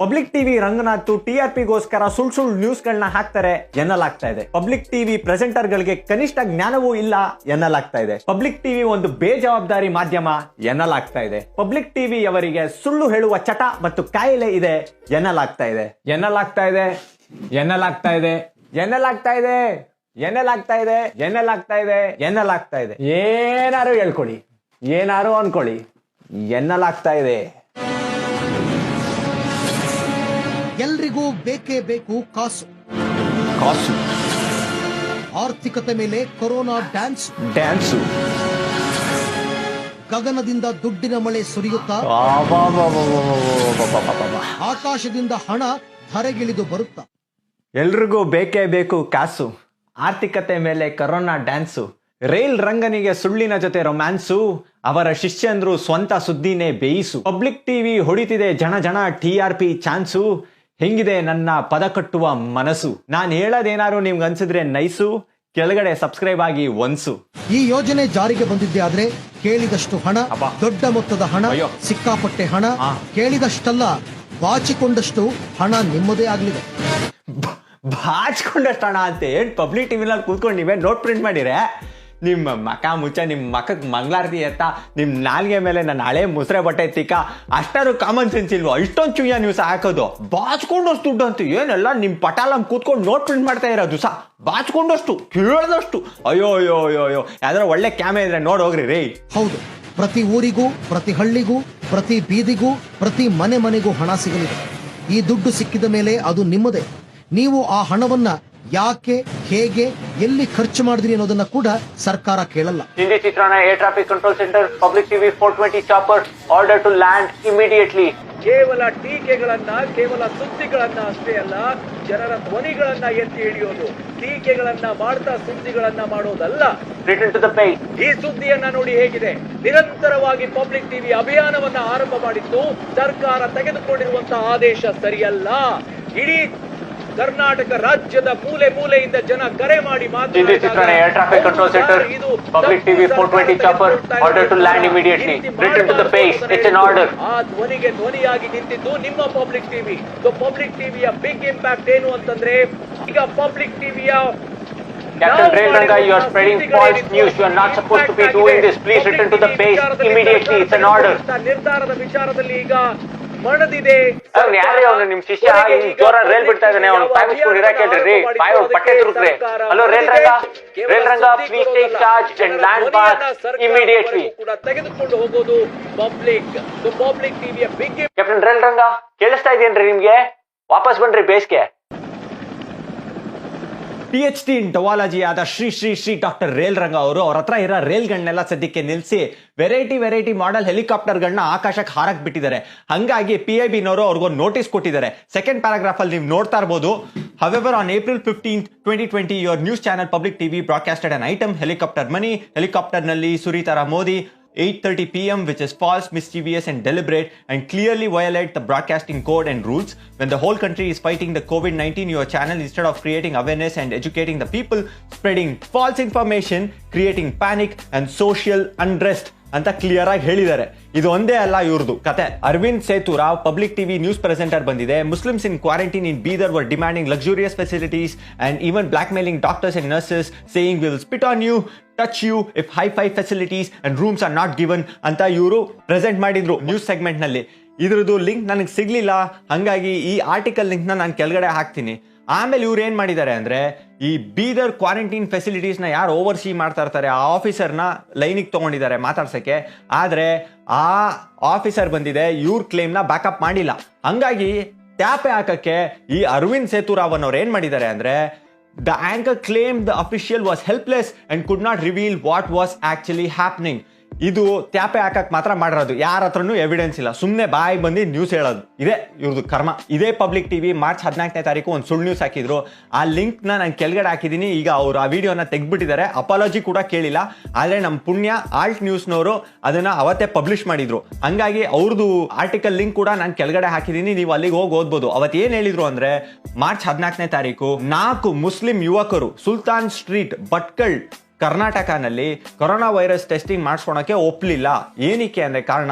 Public TV Ranganath T R ಪಿಗೋಸ್ಕರ ಸುಳ್ ಸುಳ್ಳು news ಗಳನ್ನ ಹಾಕ್ತಾರೆ ಎನ್ನಲಾಗ್ತಾ ಇದೆ ಪಬ್ಲಿಕ್ ಟಿವಿ ಪ್ರೆಸೆಂಟರ್ ಗಳಿಗೆ ಕನಿಷ್ಠ ಜ್ಞಾನವೂ ಇಲ್ಲ ಎನ್ನಲಾಗ್ತಾ ಇದೆ ಪಬ್ಲಿಕ್ ಟಿವಿ ಒಂದು ಬೇಜವಾಬ್ದಾರಿ ಮಾಧ್ಯಮ ಎನ್ನಲಾಗ್ತಾ ಇದೆ ಪಬ್ಲಿಕ್ ಟಿವಿ ಅವರಿಗೆ ಸುಳ್ಳು ಹೇಳುವ ಚಟ ಮತ್ತು ಕಾಯಿಲೆ ಇದೆ ಎನ್ನಲಾಗ್ತಾ ಇದೆ ಎನ್ನಲಾಗ್ತಾ ಇದೆ ಎನ್ನಲಾಗ್ತಾ ಇದೆ ಎನ್ನಲಾಗ್ತಾ ಇದೆ ಎನ್ನಲಾಗ್ತಾ ಇದೆ ಎನ್ನಲಾಗ್ತಾ ಇದೆ ಎನ್ನಲಾಗ್ತಾ ಇದೆ ಏನಾರು ಹೇಳ್ಕೊಳ್ಳಿ ಏನಾರು ಅನ್ಕೊಳ್ಳಿ ಎನ್ನಲಾಗ್ತಾ ಇದೆ ಎಲ್ರಿಗೂ ಬೇಕೇ ಬೇಕು ಕಾಸು ಕಾಸು ಆರ್ಥಿಕತೆ ಮೇಲೆ ಕೊರೋನಾ ಡ್ಯಾನ್ಸ್ ಡ್ಯಾನ್ಸು ಗಗನದಿಂದ ದುಡ್ಡಿನ ಮಳೆ ಸುರಿಯುತ್ತಾ ಆಕಾಶದಿಂದ ಹಣ ಧರೆಗಿಳಿದು ಬರುತ್ತಾ ಎಲ್ರಿಗೂ ಬೇಕೇ ಬೇಕು ಕಾಸು ಆರ್ಥಿಕತೆ ಮೇಲೆ ಕರೋನಾ ಡ್ಯಾನ್ಸು ರೈಲ್ ರಂಗನಿಗೆ ಸುಳ್ಳಿನ ಜೊತೆ ರೊಮ್ಯಾನ್ಸು ಅವರ ಶಿಷ್ಯಂದ್ರು ಸ್ವಂತ ಸುದ್ದಿನೇ ಬೇಯಿಸು ಪಬ್ಲಿಕ್ ಟಿವಿ ಹೊಡಿತಿದೆ ಜನ ಜನ ಟಿ ಆರ್ ಪಿ ಚಾನ್ಸು ಹೆಂಗಿದೆ ನನ್ನ ಪದ ಕಟ್ಟುವ ಮನಸ್ಸು. ನಾನು ಹೇಳೋದೇನಾರು ನಿಮ್ಗೆ ಅನ್ಸಿದ್ರೆ ನೈಸು ಕೆಳಗಡೆ ಸಬ್ಸ್ಕ್ರೈಬ್ ಆಗಿ ಒನ್ಸು. ಈ ಯೋಜನೆ ಜಾರಿಗೆ ಬಂದಿದ್ದೆ ಆದ್ರೆ ಕೇಳಿದಷ್ಟು ಹಣ. ದೊಡ್ಡ ಮೊತ್ತದ ಹಣ. ಸಿಕ್ಕಾಪಟ್ಟೆ ಹಣ ಕೇಳಿದಷ್ಟಲ್ಲ ಬಾಚಿಕೊಂಡಷ್ಟು ಹಣ ನಿಮ್ಮದೇ ಆಗ್ಲಿದೆ. ಬಾಚಿಕೊಂಡಷ್ಟು ಬಾಚ್ಕೊಂಡಷ್ಟು ಹಣ ಅಂತ ಏನ್ ಪಬ್ಲಿಕ್ ಟಿವಿನಲ್ಲಿ ಕೂತ್ಕೊಂಡು ನೀವೇ ನೋಟ್ ಪ್ರಿಂಟ್ ಮಾಡಿರೆ? ನಿಮ್ಮ ಮಕ ಮುಚ್ಚ ನಿಮ್ಮ ಮಕಕ್ಕೆ ಮಂಗ್ಲಾರತಿ ಎತ್ತ ನಿಮ್ಮ ನಾಲ್ಗೆ ಮೇಲೆ ನನ್ನ ಹಳೆ ಮುಸ್ರೆ ಬಟ್ಟೆ ತಿಕ್ಕ, ಅಷ್ಟಾರು ಕಾಮನ್ ಸೆನ್ಸ್ ಇಲ್ವೋ? ಇಷ್ಟೊಂದು ಚುಯ್ಯ ನ್ಯೂಸ್ ಹಾಕೋದು. ಬಾಚ್ಕೊಂಡಷ್ಟು ದುಡ್ಡು ಅಂತ ಏನೆಲ್ಲ ನಿಮ್ಮ ಪಟಾಲಂ ಕೂತ್ಕೊಂಡು ನೋಟ್ ಪ್ರಿಂಟ್ ಮಾಡ್ತಾ ಇರೋದು ಸಹ. ಬಾಚ್ಕೊಂಡಷ್ಟು, ಕೇಳದಷ್ಟು. ಅಯ್ಯೋ ಅಯ್ಯೋ ಅಯ್ಯೋ ಅಯ್ಯೋ. ಯಾವ್ದಾರ ಒಳ್ಳೆ ಕ್ಯಾಮೆ ಇದ್ರೆ ನೋಡಿ ಹೋಗ್ರಿ, ರೀ. ಹೌದು. ಪ್ರತಿ ಊರಿಗೂ, ಪ್ರತಿ ಹಳ್ಳಿಗೂ, ಪ್ರತಿ ಬೀದಿಗೂ, ಪ್ರತಿ ಮನೆ ಮನೆಗೂ ಹಣ ಸಿಗಲಿದೆ. ಈ ದುಡ್ಡು ಸಿಕ್ಕಿದ ಮೇಲೆ ಅದು ನಿಮ್ಮದೇ. ನೀವು ಆ ಹಣವನ್ನ ಯಾಕೆ ಹೇಗೆ ಎಲ್ಲಿ ಖರ್ಚು ಮಾಡಿದ್ರಿ ಅನ್ನೋದನ್ನ ಕೂಡ ಸರ್ಕಾರ ಕೇಳಲ್ಲ. ಹಿಂದಿ ಚಿತ್ರಣ air traffic control centre public TV four twenty chopper order to land immediately ಕೇವಲ ಟೀಕೆಗಳನ್ನ ಕೇವಲ ಸುದ್ದಿಗಳನ್ನ ಅಷ್ಟೇ ಅಲ್ಲ ಜನರ ಧ್ವನಿಗಳನ್ನ ಎತ್ತಿ ಹಿಡಿಯೋದು ಟೀಕೆಗಳನ್ನ ಮಾಡ್ತಾ ಸುದ್ದಿಗಳನ್ನ ಮಾಡೋದಲ್ಲ. ರಿಟರ್ನ್ ಟು ದ ಪೇ ಈ ಸುದ್ದಿಯನ್ನ ನೋಡಿ ಹೇಗಿದೆ. ನಿರಂತರವಾಗಿ ಪಬ್ಲಿಕ್ ಟಿವಿ ಅಭಿಯಾನವನ್ನ ಆರಂಭ ಮಾಡಿದ್ದು ಸರ್ಕಾರ ತೆಗೆದುಕೊಂಡಿರುವಂತಹ ಆದೇಶ ಸರಿಯಲ್ಲ. ಇಡೀ ಕರ್ನಾಟಕ ರಾಜ್ಯದ ಮೂಲೆ ಮೂಲೆಯಿಂದ ಜನ ಕರೆ ಮಾಡಿ ಹಿಂದಿ ಚಿತ್ರಣ air traffic control centre public TV four twenty chopper order to land immediately return to the page it's an order ಆ ಧ್ವನಿಗೆ ಧ್ವನಿಯಾಗಿ ನಿಂತಿದ್ದು ನಿಮ್ಮ ಪಬ್ಲಿಕ್ ಟಿವಿ ಪಬ್ಲಿಕ್ ಟಿವಿಯ ಬಿಗ್ ಇಂಪ್ಯಾಕ್ಟ್ ಏನು ಅಂತಂದ್ರೆ ಈಗ ಪಬ್ಲಿಕ್ ಟಿವಿಯ Captain Rail Ranga, you are spreading false news. You are not supposed to be doing this. Please return to the page immediately. It's an order. ನಿರ್ಧಾರದ ವಿಚಾರದಲ್ಲಿ ಈಗ ಮಣದಿದೆ. ಅವ್ನು ಯಾರೇ ಅವ್ನು ನಿಮ್ ಶಿಷ್ಯ ಹಿಂಗ್ ಜೋರ ರೇಲ್ ಬಿಡ್ತಾ ಇದ್ದಾನೆ ಅವ್ನು ಪ್ಯಾಕಿಸ್ಕೊಂಡು ಇರಾಕ್ ಹೇಳ್ರಿ ಬಾಯ್ ಅವ್ರು ಪಟ್ಟೆ ತುರುಕ್ರೆ hello rail Ranga rail Ranga please take charge and land bar immediately ಕೂಡ ತೆಗೆದುಕೊಂಡು ಹೋಗೋದು ಪಬ್ಲಿಕ್ ಪಬ್ಲಿಕ್ ಟಿವಿಯ ಬಿಗ್ ಕ್ಯಾಪ್ಟನ್ ರೇಲ್ ರಂಗ ಕೇಳಿಸ್ತಾ ಇದೇನ್ರಿ ನಿಮ್ಗೆ? ವಾಪಸ್ ಬನ್ರಿ ಬೇಸ್ಗೆ. ಪಿ ಎಚ್ ಡಿ ಇನ್ ಟವಾಲಜಿ ಆದ ಶ್ರೀ ಶ್ರೀ ಶ್ರೀ ಡಾಕ್ಟರ್ ರೇಲ್ ರಂಗ ಅವರು ಅವ್ರ ಹತ್ರ ಇರೋ ರೇಲ್ಗಳನ್ನೆಲ್ಲ ಸದ್ಯಕ್ಕೆ ನಿಲ್ಲಿಸಿ ವೆರೈಟಿ ವೆರೈಟಿ ಮಾಡೆಲ್ ಹೆಲಿಕಾಪ್ಟರ್ಗಳನ್ನ ಆಕಾಶಕ್ಕೆ ಹಾರಕ್ ಬಿಟ್ಟಿದ್ದಾರೆ ಹಂಗಾಗಿ ಪಿ ಐ ಬಿನವರು ಅವ್ರಿಗೊಂದು ನೋಟಿಸ್ ಕೊಟ್ಟಿದ್ದಾರೆ ಸೆಕೆಂಡ್ ಪ್ಯಾರಾಗ್ರಾಫ್ ಅಲ್ಲಿ ನೀವು ನೋಡ್ತಾ ಇರಬಹುದು however on April fifteen twenty twenty your news channel public TV broadcasted an item helicopter money ಹೆಲಿಕಾಪ್ಟರ್ನಲ್ಲಿ ಸುರಿತಾರ Modi 8:30 p.m., which is false, mischievous, and deliberate, and clearly violate the broadcasting code and rules. When the whole country is fighting the COVID-19, your channel, instead of creating awareness and educating the people, spreading false information, creating panic and social unrest. ಅಂತ clear ಆಗಿ ಹೇಳಿದ್ದಾರೆ. ಇದು ಒಂದೇ ಅಲ್ಲ ಇವ್ರದ್ದು ಕತೆ. Arvind Sethurao public TV news presenter ಬಂದಿದೆ Muslims in quarantine in Bidar were demanding luxurious facilities and even blackmailing doctors and nurses saying will spit on you touch you if hi-fi facilities and rooms are not given ಅಂತ ಇವರು present ಮಾಡಿದ್ರು news ಸೆಗ್ಮೆಂಟ್ನಲ್ಲಿ. ಇದ್ರದ್ದು link ನನಗೆ ಸಿಗ್ಲಿಲ್ಲ. ಹಂಗಾಗಿ ಈ article link ನಾನು ಕೆಳಗಡೆ ಹಾಕ್ತೀನಿ. ಆಮೇಲೆ ಇವ್ರು ಏನು ಮಾಡಿದ್ದಾರೆ ಅಂದ್ರೆ, ಈ ಬೀದರ್ ಕ್ವಾರಂಟೈನ್ ಫೆಸಿಲಿಟೀಸ್ನ ಯಾರು ಓವರ್ ಸಿ ಮಾಡ್ತಾ ಇರ್ತಾರೆ, ಆ ಆಫೀಸರ್ನ ಲೈನಿಗೆ ತಗೊಂಡಿದ್ದಾರೆ ಮಾತಾಡ್ಸೋಕ್ಕೆ. ಆದ್ರೆ, ಆ ಆಫೀಸರ್ ಬಂದಿದೆ, ಇವ್ರ ಕ್ಲೇಮ್ನ ಬ್ಯಾಕಪ್ ಮಾಡಿಲ್ಲ. ಹಂಗಾಗಿ ಟ್ಯಾಪೆ ಹಾಕಕ್ಕೆ ಈ ಅರವಿಂದ್ ಸೇತುರಾವ್ ಅವ್ರು ಏನು ಮಾಡಿದ್ದಾರೆ ಅಂದ್ರೆ the anchor claim the official was helpless and could not reveal what was actually happening ಇದು ತ್ಯಾಪೆ ಹಾಕಕ್ ಮಾತ್ರ ಮಾಡಿರೋದು. ಯಾರ ಹತ್ರನೂ ಎವಿಡೆನ್ಸ್ ಇಲ್ಲ. ಸುಮ್ಮನೆ ಬಾಯಿ ಬಂದು ನ್ಯೂಸ್ ಹೇಳೋದು. ಇದೇ ಇವ್ರದ್ದು ಕರ್ಮ. ಇದೇ ಪಬ್ಲಿಕ್ ಟಿವಿ ಮಾರ್ಚ್ ಹದಿನಾಲ್ಕನೇ ತಾರೀಕು ಒಂದು ಸುಳ್ಳು ನ್ಯೂಸ್ ಹಾಕಿದ್ರು. ಆ ಲಿಂಕ್ನ ನಾನು ಕೆಳಗಡೆ ಹಾಕಿದ್ದೀನಿ ಈಗ ಅವರು ಆ ವಿಡಿಯೋನ ತೆಗ್ಬಿಟ್ಟಿದ್ದಾರೆ ಅಪಾಲಜಿ ಕೂಡ ಕೇಳಿಲ್ಲ. ಆದರೆ ನಮ್ಮ ಪುಣ್ಯ ಆಲ್ಟ್ ನ್ಯೂಸ್ನವರು ಅದನ್ನ ಅವತ್ತೇ ಪಬ್ಲಿಷ್ ಮಾಡಿದ್ರು. ಹಂಗಾಗಿ ಅವ್ರದ್ದು ಆರ್ಟಿಕಲ್ ಲಿಂಕ್ ಕೂಡ ನಾನು ಕೆಳಗಡೆ ಹಾಕಿದ್ದೀನಿ ನೀವು ಅಲ್ಲಿಗೆ ಹೋಗಿ ಓದ್ಬೋದು. ಅವತ್ತು ಏನು ಹೇಳಿದ್ರು ಅಂದ್ರೆ, ಮಾರ್ಚ್ ಹದಿನಾಲ್ಕನೇ ತಾರೀಕು ನಾಲ್ಕು ಮುಸ್ಲಿಂ ಯುವಕರು ಸುಲ್ತಾನ್ ಸ್ಟ್ರೀಟ್, ಭಟ್ಕಳ್ ಕರ್ನಾಟಕನಲ್ಲಿ ಕೊರೋನಾ ವೈರಸ್ ಟೆಸ್ಟಿಂಗ್ ಮಾಡಿಸ್ಕೊಳಕ್ಕೆ ಒಪ್ಪಲಿಲ್ಲ ಏನಕ್ಕೆ ಅಂದರೆ ಕಾರಣ,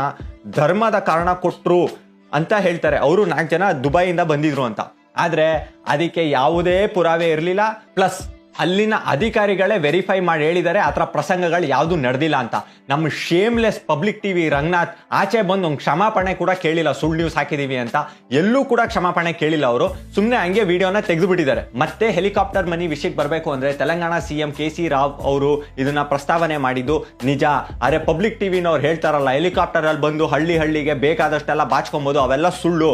ಧರ್ಮದ ಕಾರಣ ಕೊಟ್ಟರು ಅಂತ ಹೇಳ್ತಾರೆ. ಅವರು ನಾಲ್ಕು ಜನ ದುಬೈಯಿಂದ ಬಂದಿದ್ರು ಅಂತ. ಆದರೆ ಅದಕ್ಕೆ ಯಾವುದೇ ಪುರಾವೆ ಇರಲಿಲ್ಲ. ಪ್ಲಸ್ ಅಲ್ಲಿನ ಅಧಿಕಾರಿಗಳೇ ವೆರಿಫೈ ಮಾಡಿ ಹೇಳಿದ್ದಾರೆ ಆ ಥರ ಪ್ರಸಂಗಗಳು ಯಾವುದು ನಡೆದಿಲ್ಲ ಅಂತ. ನಮ್ಮ ಶೇಮ್ಲೆಸ್ ಪಬ್ಲಿಕ್ ಟಿವಿ ರಂಗನಾಥ್ ಆಚೆ ಬಂದು ಒಂದು ಕ್ಷಮಾಪಣೆ ಕೂಡ ಕೇಳಿಲ್ಲ, ಸುಳ್ಳು ನ್ಯೂಸ್ ಹಾಕಿದೀವಿ ಅಂತ. ಎಲ್ಲೂ ಕೂಡ ಕ್ಷಮಾಪಣೆ ಕೇಳಿಲ್ಲ ಅವರು. ಸುಮ್ಮನೆ ಹಂಗೆ ವಿಡಿಯೋನ ತೆಗೆದು ಬಿಟ್ಟಿದ್ದಾರೆ ಮತ್ತೆ ಹೆಲಿಕಾಪ್ಟರ್ ಮನಿ ವಿಷಯಕ್ಕೆ ಬರಬೇಕು ಅಂದರೆ Telangana C M K C Rao ಅವರು ಇದನ್ನ ಪ್ರಸ್ತಾವನೆ ಮಾಡಿದ್ದು, ನಿಜ. ಅರೆ ಪಬ್ಲಿಕ್ ಟಿವಿನವ್ರು ಹೇಳ್ತಾರಲ್ಲ ಹೆಲಿಕಾಪ್ಟರಲ್ಲಿ ಬಂದು ಹಳ್ಳಿ ಹಳ್ಳಿಗೆ ಬೇಕಾದಷ್ಟೆಲ್ಲ ಬಾಚ್ಕೊಬೋದು, ಅವೆಲ್ಲ ಸುಳ್ಳು.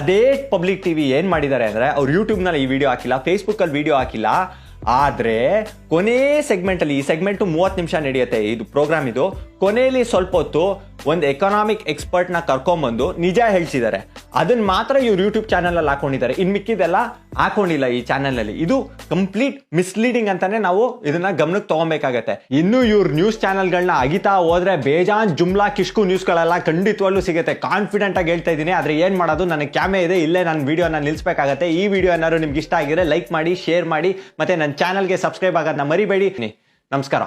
ಅದೇ ಪಬ್ಲಿಕ್ ಟಿವಿ ಏನು ಮಾಡಿದ್ದಾರೆ ಅಂದರೆ, ಅವ್ರು ಯೂಟ್ಯೂಬ್ನಲ್ಲಿ ಈ ವಿಡಿಯೋ ಹಾಕಿಲ್ಲ ಫೇಸ್ಬುಕ್ಕಲ್ಲಿ ವಿಡಿಯೋ ಹಾಕಿಲ್ಲ. ಆದ್ರೆ ಕೊನೆ ಸೆಗ್ಮೆಂಟ್ ಅಲ್ಲಿ, ಈ ಸೆಗ್ಮೆಂಟ್ ಮೂವತ್ತು ನಿಮಿಷ ನಡೆಯುತ್ತೆ, ಇದು ಪ್ರೋಗ್ರಾಮ್ ಇದು. ಕೊನೆಯಲ್ಲಿ ಸ್ವಲ್ಪ ಹೊತ್ತು ಒಂದು ಎಕನಾಮಿಕ್ ಎಕ್ಸ್ಪರ್ಟ್ನ ಕರ್ಕೊಂಡ್ಬಂದು ನಿಜ ಹೇಳ್ಸಿದ್ದಾರೆ ಅದನ್ನ ಮಾತ್ರ ಇವ್ರು ಯೂಟ್ಯೂಬ್ ಚಾನಲ್ ಅಲ್ಲಿ ಹಾಕೊಂಡಿದ್ದಾರೆ ಇನ್ ಮಿಕ್ಕಿದೆಲ್ಲ ಹಾಕೊಂಡಿಲ್ಲ ಈ ಚಾನಲ್ ಅಲ್ಲಿ ಇದು ಕಂಪ್ಲೀಟ್ ಮಿಸ್ಲೀಡಿಂಗ್ ಅಂತಾನೆ ನಾವು ಇದನ್ನ ಗಮನಕ್ಕೆ ತಗೊಬೇಕಾಗತ್ತೆ. ಇನ್ನು ಇವ್ರ ನ್ಯೂಸ್ ಚಾನಲ್ಗಳನ್ನ ಅಗಿತಾ ಹೋದ್ರೆ ಬೇಜಾನ್ ಜುಮ್ಲಾ ಕಿಷ್ಕು ನ್ಯೂಸ್ಗಳೆಲ್ಲ ಖಂಡಿತವಾಗ್ಲೂ ಸಿಗುತ್ತೆ. ಕಾನ್ಫಿಡೆಂಟ್ ಆಗಿ ಹೇಳ್ತಾ ಇದ್ದೀನಿ. ಆದ್ರೆ ಏನ್ ಮಾಡೋದು? ನನಗೆ ಕ್ಯಾಮೆ ಇದೆ. ಇಲ್ಲೇ ನನ್ನ ವಿಡಿಯೋನ ನಿಲ್ಸ್ಬೇಕಾಗತ್ತೆ. ಈ ವಿಡಿಯೋ ಏನಾದ್ರು ನಿಮ್ಗೆ ಇಷ್ಟ ಆಗಿದ್ರೆ ಲೈಕ್ ಮಾಡಿ ಶೇರ್ ಮಾಡಿ, ಮತ್ತೆ ನನ್ನ ಚಾನಲ್ಗೆ ಸಬ್ಸ್ಕ್ರೈಬ್ ಆಗೋದನ್ನ ಮರಿಬೇಡಿ. ನಮಸ್ಕಾರ.